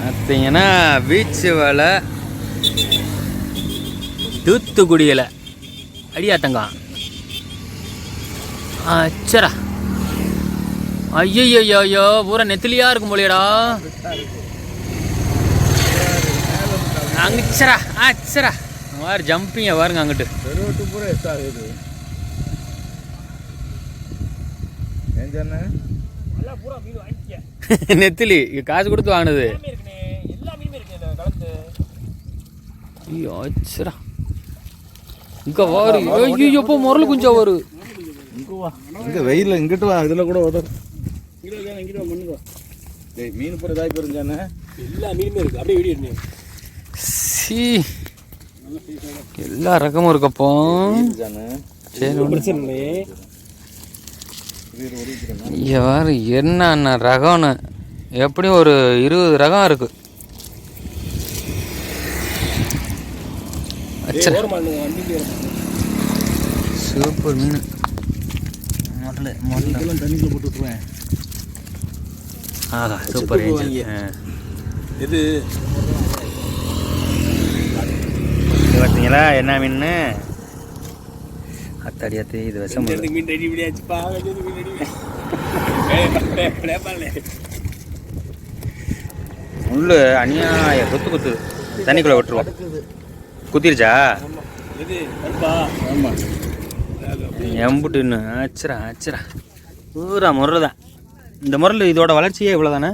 பார்த்தீங்கன்னா பீச்சு வலை. தூத்துக்குடியில். அடியாத்தங்கம் அச்சரா ஐயோ பூரா நெத்திலியா இருக்கும் போலியடா. அங்கச்சரா அச்சரா மாதிரி ஜம்பிங்க பாருங்க அங்கிட்டு. பெருவட்டு பூரா எஸ் ஆகுது நெத்திலி காசு கொடுத்து வாங்கினது. ஐயோ அச்சரா இங்க வாரு. ஐயோ எப்போ முரல் குஞ்சா வரு? இங்க வா. இங்க வெயில்ல இங்கிட்டு வா. இதுல கூட உதவும் மீன் பூரா இதாகி போயிருந்தானே சீ எல்லா ரகமும் இருக்கப்போ தானே சரி ஒண்ணு. எல்லா ரகமும் இருக்கப்போ. சரி வாரு என்னென்ன ரகம்னு. எப்படியும் ஒரு இருபது ரகம் இருக்கு. சூப்பர் மீன். முதல்ல முதல்ல தண்ணிக்குள்ள போட்டு விட்டுருவேன் ஆஹா சூப்பர் இது இது பார்த்தீங்களா என்ன மீன் அத்தாடி அத்தி இது விஷம் முள்ளு அநியாய குத்து குத்து. தண்ணிக்குள்ள விட்டுருவோம். குத்திருச்சா? எம்புட்டுன்னு ஆச்சுரா ஆச்சுரா பூரா முரல் தான். இந்த முரல் இதோட வளர்ச்சியே இவ்வளோ தானே